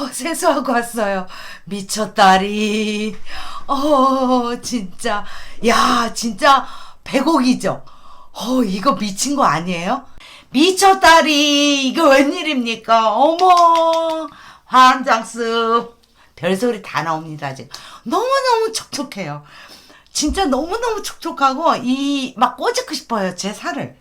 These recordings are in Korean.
어, 세수하고 왔어요. 미쳤다리. 어, 진짜. 야, 진짜 100억이죠? 어, 이거 미친 거 아니에요? 미쳤다리. 이거 웬일입니까? 어머. 환장습. 별소리 다 나옵니다, 지금. 너무너무 촉촉해요. 진짜 너무너무 촉촉하고, 이, 막 꼬집고 싶어요, 제 살을.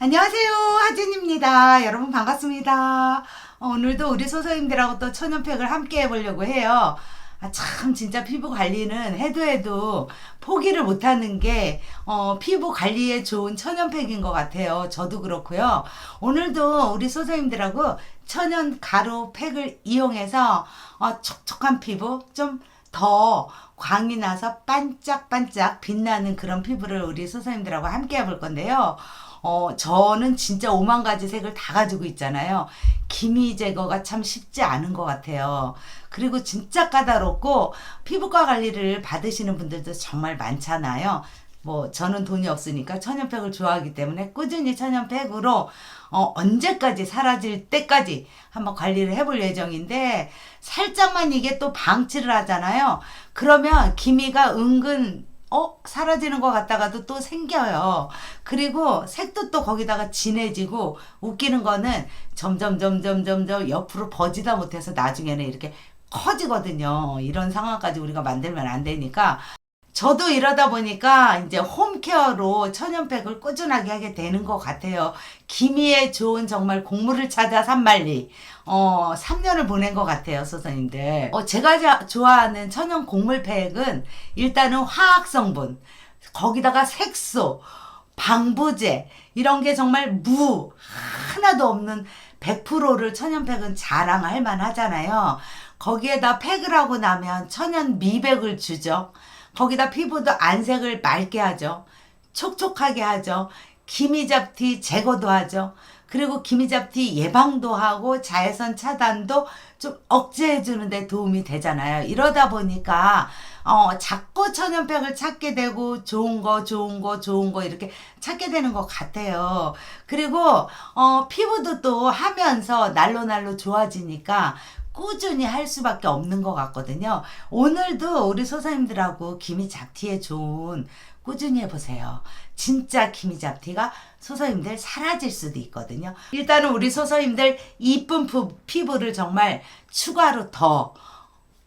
안녕하세요. 하진입니다. 여러분 반갑습니다. 어, 오늘도 우리 소서님들하고 또 천연팩을 함께 해보려고 해요. 아, 참, 진짜 피부 관리는 해도 해도 포기를 못하는 게, 어, 피부 관리에 좋은 천연팩인 것 같아요. 저도 그렇고요. 오늘도 우리 소서님들하고 천연 가루 팩을 이용해서, 어, 촉촉한 피부, 좀 더 광이 나서 반짝반짝 빛나는 그런 피부를 우리 소서님들하고 함께 해볼 건데요. 어, 저는 진짜 오만 가지 색을 다 가지고 있잖아요. 기미 제거가 참 쉽지 않은 것 같아요. 그리고 진짜 까다롭고 피부과 관리를 받으시는 분들도 정말 많잖아요. 뭐 저는 돈이 없으니까 천연팩을 좋아하기 때문에 꾸준히 천연팩으로 어, 언제까지 사라질 때까지 한번 관리를 해볼 예정인데 살짝만 이게 또 방치를 하잖아요. 그러면 기미가 은근 어? 사라지는 것 같다가도 또 생겨요. 그리고 색도 또 거기다가 진해지고 웃기는 거는 점점 점점 점점 옆으로 버지다 못해서 나중에는 이렇게 커지거든요. 이런 상황까지 우리가 만들면 안 되니까 저도 이러다 보니까 이제 홈케어로 천연팩을 꾸준하게 하게 되는 것 같아요. 기미에 좋은 정말 곡물을 찾아 산말리. 어, 3년을 보낸 것 같아요, 선생님들. 어, 제가 자- 좋아하는 천연 곡물팩은 일단은 화학 성분, 거기다가 색소, 방부제, 이런 게 정말 무, 하나도 없는 100%를 천연팩은 자랑할 만하잖아요. 거기에다 팩을 하고 나면 천연 미백을 주죠. 거기다 피부도 안색을 맑게 하죠. 촉촉하게 하죠. 기미잡티 제거도 하죠. 그리고 기미잡티 예방도 하고 자외선 차단도 좀 억제해 주는데 도움이 되잖아요. 이러다 보니까 어 자꾸 천연팩을 찾게 되고 좋은 거 좋은 거 좋은 거 이렇게 찾게 되는 것 같아요. 그리고 어 피부도 또 하면서 날로 날로 좋아지니까 꾸준히 할 수밖에 없는 것 같거든요. 오늘도 우리 소사님들하고 기미 잡티에 좋은 꾸준히 해보세요. 진짜 기미 잡티가 소서님들 사라질 수도 있거든요. 일단은 우리 소서님들 이쁜 부- 피부를 정말 추가로 더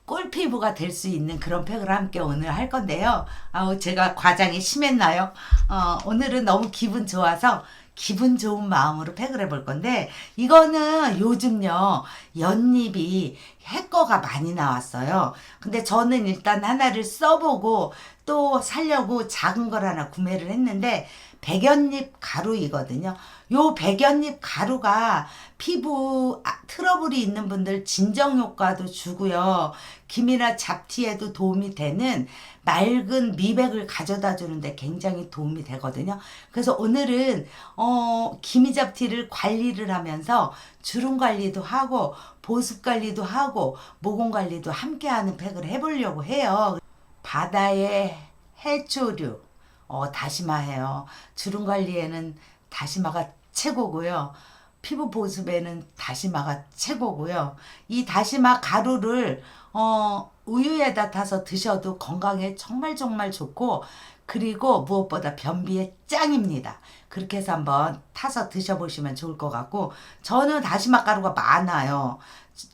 꿀피부가 될 수 있는 그런 팩을 함께 오늘 할 건데요. 아우, 제가 과장이 심했나요? 어, 오늘은 너무 기분 좋아서 기분 좋은 마음으로 팩을 해볼 건데, 이거는 요즘요, 연잎이 해거가 많이 나왔어요. 근데 저는 일단 하나를 써보고 또 살려고 작은 걸 하나 구매를 했는데, 백연잎 가루이거든요. 요 백연잎 가루가 피부 아, 트러블이 있는 분들 진정 효과도 주고요. 기미나 잡티에도 도움이 되는 맑은 미백을 가져다 주는데 굉장히 도움이 되거든요. 그래서 오늘은 어 기미 잡티를 관리를 하면서 주름 관리도 하고 보습 관리도 하고 모공 관리도 함께 하는 팩을 해 보려고 해요. 바다의 해초류 어, 다시마해요. 주름 관리에는 다시마가 최고고요. 피부 보습에는 다시마가 최고고요. 이 다시마 가루를 어, 우유에다 타서 드셔도 건강에 정말 정말 좋고 그리고 무엇보다 변비에 짱입니다. 그렇게 해서 한번 타서 드셔보시면 좋을 것 같고 저는 다시마 가루가 많아요.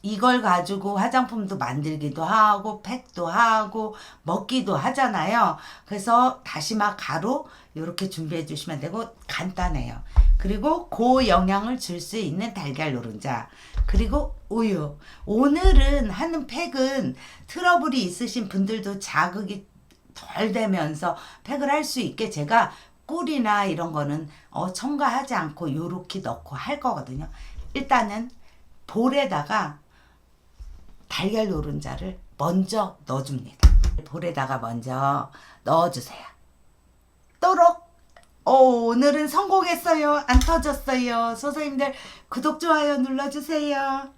이걸 가지고 화장품도 만들기도 하고 팩도 하고 먹기도 하잖아요. 그래서 다시마 가루 이렇게 준비해 주시면 되고 간단해요. 그리고 고영양을 줄 수 있는 달걀 노른자 그리고 우유. 오늘은 하는 팩은 트러블이 있으신 분들도 자극이 덜 되면서 팩을 할 수 있게 제가 꿀이나 이런 거는 어, 첨가하지 않고 요렇게 넣고 할 거거든요. 일단은 볼에다가 달걀 노른자를 먼저 넣어줍니다. 볼에다가 먼저 넣어주세요. 또록 어, 오늘은 성공했어요. 안 터졌어요. 소사님들 구독 좋아요 눌러주세요.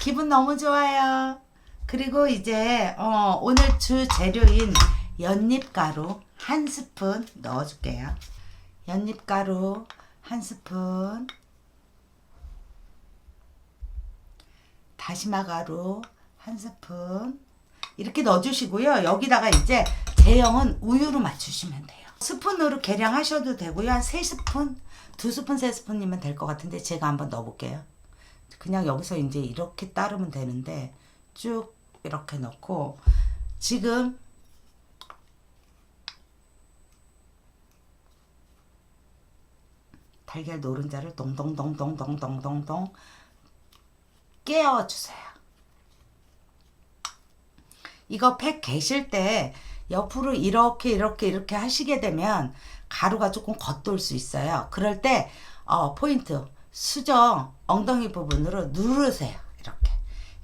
기분 너무 좋아요. 그리고 이제 어, 오늘 주 재료인 연잎가루 한 스푼 넣어줄게요. 연잎가루 한 스푼 다시마 가루 한 스푼 이렇게 넣어주시고요. 여기다가 이제 제형은 우유로 맞추시면 돼요. 스푼으로 계량하셔도 되고요. 한 3스푼, 2스푼, 3스푼이면 될 것 같은데 제가 한번 넣어볼게요. 그냥 여기서 이제 이렇게 따르면 되는데 쭉 이렇게 넣고 지금 달걀 노른자를 동동동동동동동동 깨워주세요. 이거 팩 계실 때 옆으로 이렇게 이렇게 이렇게 하시게 되면 가루가 조금 겉돌 수 있어요. 그럴 때 어, 포인트 수정 엉덩이 부분으로 누르세요. 이렇게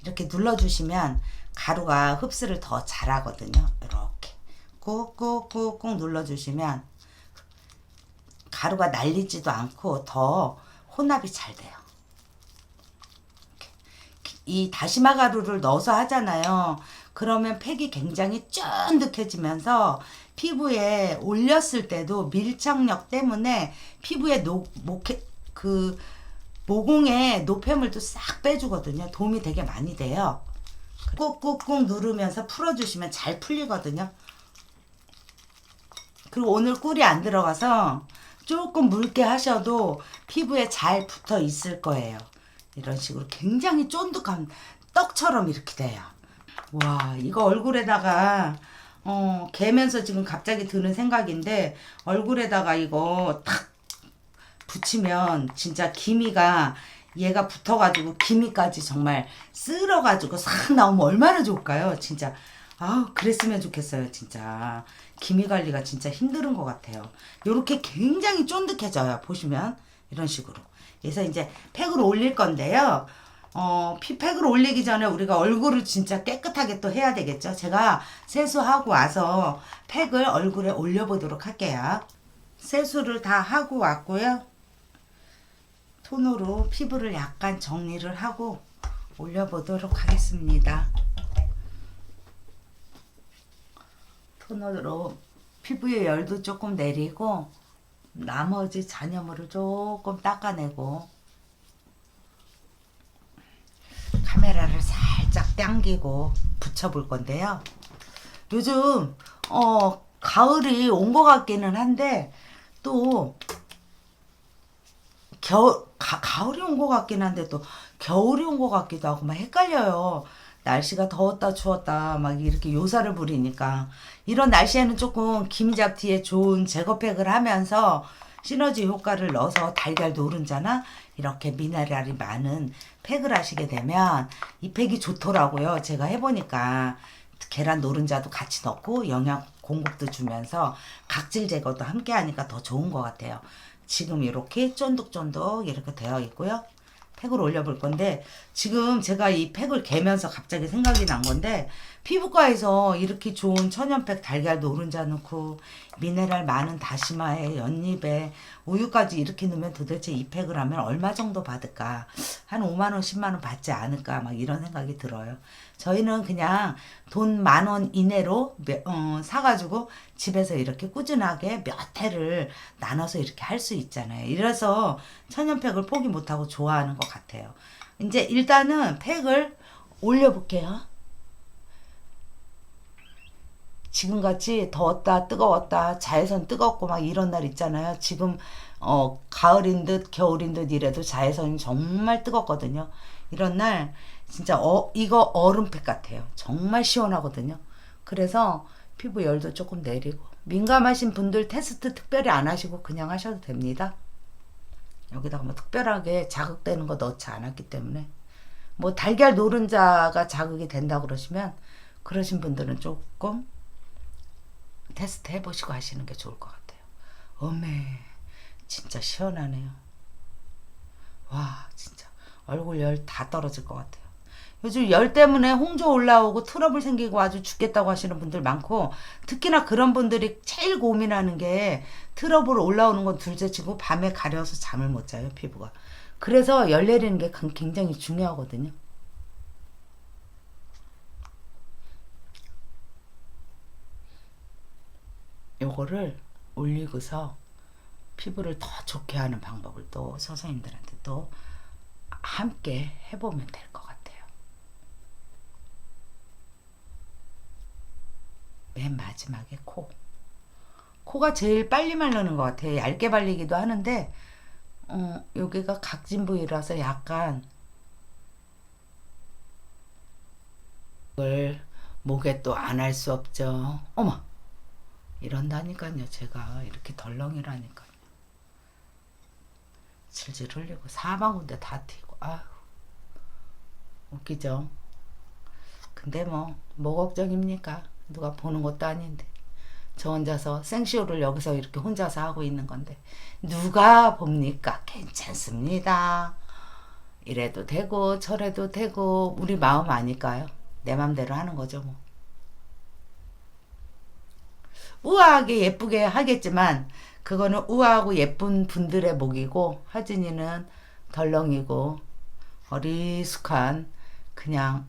이렇게 눌러주시면 가루가 흡수를 더 잘하거든요. 이렇게 꾹꾹꾹꾹 눌러주시면 가루가 날리지도 않고 더 혼합이 잘 돼요. 이 다시마 가루를 넣어서 하잖아요. 그러면 팩이 굉장히 쫀득해지면서 피부에 올렸을 때도 밀착력 때문에 피부에 노, 목해, 그 모공의 노폐물도 싹 빼주거든요. 도움이 되게 많이 돼요. 꾹꾹꾹 누르면서 풀어주시면 잘 풀리거든요. 그리고 오늘 꿀이 안 들어가서 조금 묽게 하셔도 피부에 잘 붙어 있을 거예요. 이런 식으로 굉장히 쫀득한 떡처럼 이렇게 돼요. 와, 이거 얼굴에다가 어, 개면서 지금 갑자기 드는 생각인데 얼굴에다가 이거 탁 붙이면 진짜 기미가 얘가 붙어가지고 기미까지 정말 쓸어가지고 싹 나오면 얼마나 좋을까요? 진짜 아 그랬으면 좋겠어요 진짜 기미 관리가 진짜 힘든 것 같아요 요렇게 굉장히 쫀득해져요 보시면 이런 식으로 그래서 이제 팩으로 올릴 건데요 어, 피팩을 올리기 전에 우리가 얼굴을 진짜 깨끗하게 또 해야 되겠죠. 제가 세수하고 와서 팩을 얼굴에 올려보도록 할게요. 세수를 다 하고 왔고요. 톤으로 피부를 약간 정리를 하고 올려보도록 하겠습니다. 톤으로 피부의 열도 조금 내리고 나머지 잔여물을 조금 닦아내고 카메라를 살짝 당기고 붙여볼 건데요. 요즘 어 가을이 온 것 같기는 한데 또 겨울 가, 가을이 온 것 같긴 한데 또 겨울이 온 것 같기도 하고 막 헷갈려요. 날씨가 더웠다 추웠다 막 이렇게 요사를 부리니까 이런 날씨에는 조금 김잡티에 좋은 제거팩을 하면서 시너지 효과를 넣어서 달걀 노른자나 이렇게 미네랄이 많은 팩을 하시게 되면 이 팩이 좋더라고요. 제가 해보니까 계란 노른자도 같이 넣고 영양 공급도 주면서 각질 제거도 함께 하니까 더 좋은 것 같아요. 지금 이렇게 쫀득쫀득 이렇게 되어 있고요. 팩을 올려볼 건데 지금 제가 이 팩을 개면서 갑자기 생각이 난 건데 피부과에서 이렇게 좋은 천연팩 달걀 노른자 넣고 미네랄 많은 다시마에 연잎에 우유까지 이렇게 넣으면 도대체 이 팩을 하면 얼마 정도 받을까? 한 5만 원 10만 원 받지 않을까? 막 이런 생각이 들어요. 저희는 그냥 돈 만 원 이내로 몇- 어, 사가지고 집에서 이렇게 꾸준하게 몇 회를 나눠서 이렇게 할 수 있잖아요. 이래서 천연팩을 포기 못하고 좋아하는 것 같아요. 이제 일단은 팩을 올려볼게요 지금같이 더웠다 뜨거웠다 자외선 뜨겁고 막 이런 날 있잖아요. 지금 어 가을인 듯 겨울인 듯 이래도 자외선이 정말 뜨겁거든요. 이런 날 진짜 어 이거 얼음팩 같아요. 정말 시원하거든요. 그래서 피부 열도 조금 내리고 민감하신 분들 테스트 특별히 안 하시고 그냥 하셔도 됩니다. 여기다가 뭐 특별하게 자극되는 거 넣지 않았기 때문에 뭐 달걀 노른자가 자극이 된다 그러시면 그러신 분들은 조금 테스트 해보시고 하시는 게 좋을 것 같아요. 어메, 진짜 시원하네요. 와, 진짜 얼굴 열 다 떨어질 것 같아요. 요즘 열 때문에 홍조 올라오고 트러블 생기고 아주 죽겠다고 하시는 분들 많고 특히나 그런 분들이 제일 고민하는 게 트러블 올라오는 건 둘째치고 밤에 가려서 잠을 못 자요 피부가 그래서 열 내리는 게 굉장히 중요하거든요 요거를 올리고서 피부를 더 좋게 하는 방법을 또 선생님들한테 또 함께 해보면 될 것 같아요. 맨 마지막에 코. 코가 제일 빨리 말르는 것 같아요. 얇게 발리기도 하는데, 어, 여기가 각진 부위라서 약간, 목에 또 안 할 수 없죠. 어머! 이런다니까요. 제가 이렇게 덜렁이라니까요. 질질 흘리고 사방군데 다 튀고 아휴 웃기죠. 근데 뭐 뭐 걱정입니까? 누가 보는 것도 아닌데 저 혼자서 생쇼를 여기서 이렇게 혼자서 하고 있는 건데 누가 봅니까? 괜찮습니다. 이래도 되고 저래도 되고 우리 마음 아닐까요? 내 맘대로 하는 거죠 뭐. 우아하게 예쁘게 하겠지만 그거는 우아하고 예쁜 분들의 목이고 하진이는 덜렁이고 어리숙한 그냥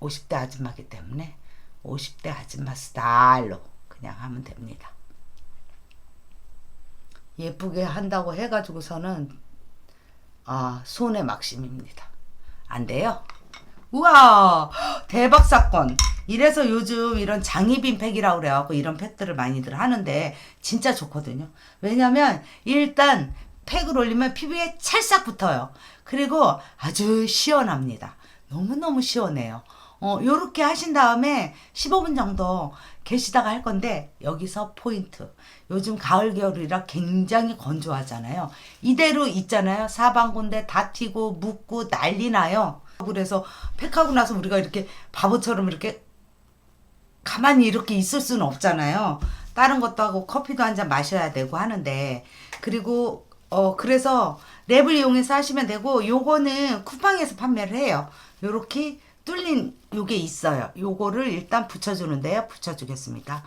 50대 아줌마기 때문에 50대 아줌마 스타일로 그냥 하면 됩니다. 예쁘게 한다고 해가지고서는 아 손해 막심입니다. 안 돼요. 우와 대박 사건. 이래서 요즘 이런 장희빈 팩이라고 그래갖고 이런 팩들을 많이들 하는데 진짜 좋거든요. 왜냐면 일단 팩을 올리면 피부에 찰싹 붙어요. 그리고 아주 시원합니다. 너무너무 시원해요. 어, 요렇게 하신 다음에 15분 정도 계시다가 할 건데 여기서 포인트. 요즘 가을 겨울이라 굉장히 건조하잖아요. 이대로 있잖아요. 사방군데 다 튀고 묻고 난리 나요. 그래서 팩하고 나서 우리가 이렇게 바보처럼 이렇게 가만히 이렇게 있을 수는 없잖아요. 다른 것도 하고 커피도 한 잔 마셔야 되고 하는데 그리고 어 그래서 랩을 이용해서 하시면 되고 요거는 쿠팡에서 판매를 해요. 요렇게 뚫린 요게 있어요. 요거를 일단 붙여주는데요. 붙여주겠습니다.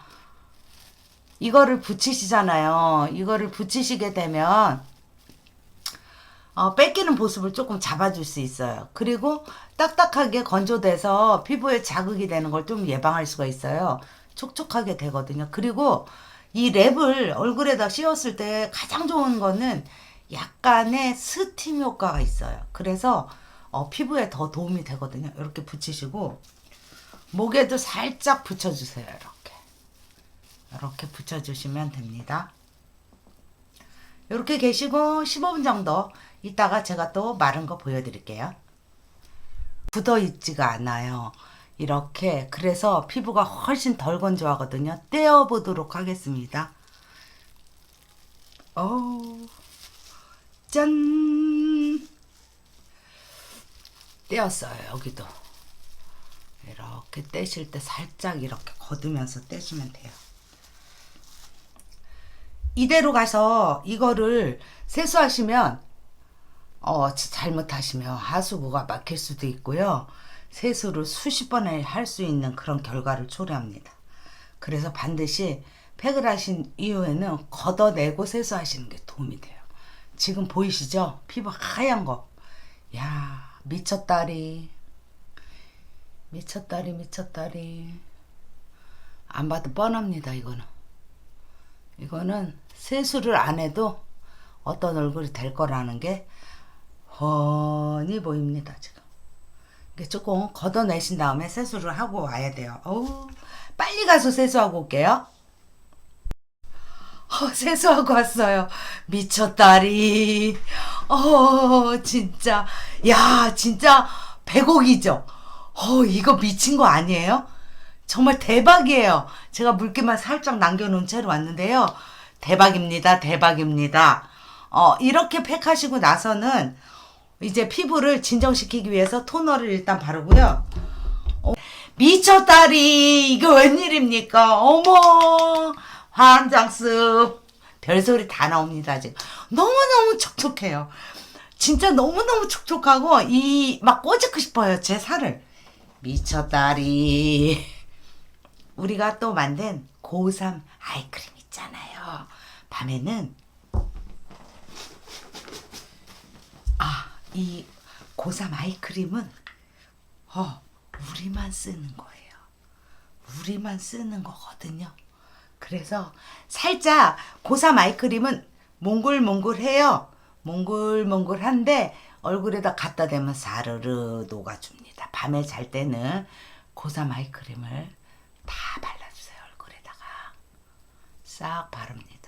이거를 붙이시잖아요. 이거를 붙이시게 되면 어, 뺏기는 모습을 조금 잡아줄 수 있어요. 그리고 딱딱하게 건조돼서 피부에 자극이 되는 걸 좀 예방할 수가 있어요. 촉촉하게 되거든요. 그리고 이 랩을 얼굴에다 씌웠을 때 가장 좋은 거는 약간의 스팀 효과가 있어요. 그래서 어, 피부에 더 도움이 되거든요. 이렇게 붙이시고 목에도 살짝 붙여주세요. 이렇게 이렇게 붙여주시면 됩니다. 이렇게 계시고 15분 정도 있다가 제가 또 마른 거 보여드릴게요. 굳어 있지가 않아요. 이렇게 그래서 피부가 훨씬 덜 건조하거든요. 떼어 보도록 하겠습니다. 어, 짠. 떼었어요. 여기도 이렇게 떼실 때 살짝 이렇게 걷으면서 떼시면 돼요. 이대로 가서 이거를 세수하시면 어 잘못하시면 하수구가 막힐 수도 있고요. 세수를 수십 번을 할수 있는 그런 결과를 초래합니다. 그래서 반드시 팩을 하신 이후에는 걷어내고 세수하시는 게 도움이 돼요. 지금 보이시죠? 피부 하얀 거. 야, 미쳤다리. 미쳤다리, 미쳤다리. 안 봐도 뻔합니다, 이거는. 이거는 세수를 안 해도 어떤 얼굴이 될 거라는 게 훤히 보입니다, 지금. 이게 조금 걷어내신 다음에 세수를 하고 와야 돼요. 어우, 빨리 가서 세수하고 올게요. 어, 세수하고 왔어요. 미쳤다리. 어, 진짜. 야, 진짜 100억이죠? 어, 이거 미친 거 아니에요? 정말 대박이에요. 제가 물기만 살짝 남겨놓은 채로 왔는데요. 대박입니다. 대박입니다. 어, 이렇게 팩하시고 나서는 이제 피부를 진정시키기 위해서 토너를 일단 바르고요. 어, 미쳤다리. 이거 웬일입니까? 어머. 환장습. 별소리 다 나옵니다, 지금. 너무너무 촉촉해요. 진짜 너무너무 촉촉하고, 이, 막 꼬집고 싶어요, 제 살을. 미쳤다리. 우리가 또 만든 고3 아이크림 있잖아요. 밤에는, 아, 이 고3 아이크림은, 어, 우리만 쓰는 거예요. 우리만 쓰는 거거든요. 그래서 살짝 고3 아이크림은 몽글몽글해요. 몽글몽글한데 얼굴에다 갖다 대면 사르르 녹아줍니다. 밤에 잘 때는 고3 아이크림을 다 발라주세요 얼굴에다. 싹 바릅니다.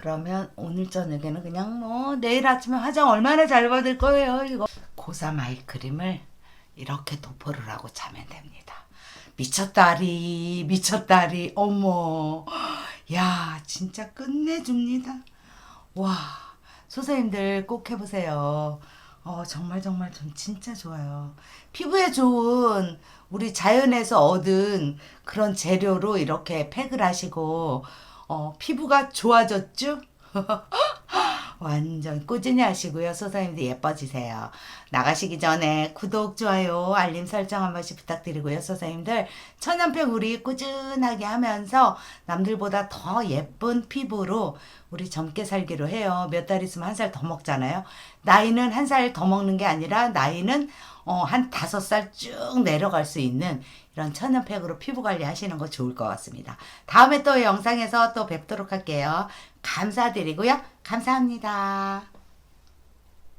그러면 오늘 저녁에는 그냥 뭐 내일 아침에 화장 얼마나 잘 받을 거예요 이거. 고삼 아이크림을 이렇게 도포를 하고 자면 됩니다. 미쳤다리 미쳤다리 어머. 야 진짜 끝내줍니다. 와 선생님들 꼭 해보세요. 어 정말 정말 전 진짜 좋아요. 피부에 좋은 우리 자연에서 얻은 그런 재료로 이렇게 팩을 하시고 어, 피부가 좋아졌죠? 완전 꾸준히 하시고요. 소사님도 예뻐지세요. 나가시기 전에 구독, 좋아요, 알림 설정 한 번씩 부탁드리고요. 소사님들 천연팩 우리 꾸준하게 하면서 남들보다 더 예쁜 피부로 우리 젊게 살기로 해요. 몇 달 있으면 한 살 더 먹잖아요. 나이는 한 살 더 먹는 게 아니라 나이는 어, 한 다섯 살 쭉 내려갈 수 있는 이런 천연팩으로 피부 관리 하시는 거 좋을 것 같습니다. 다음에 또 영상에서 또 뵙도록 할게요. 감사드리고요. 감사합니다.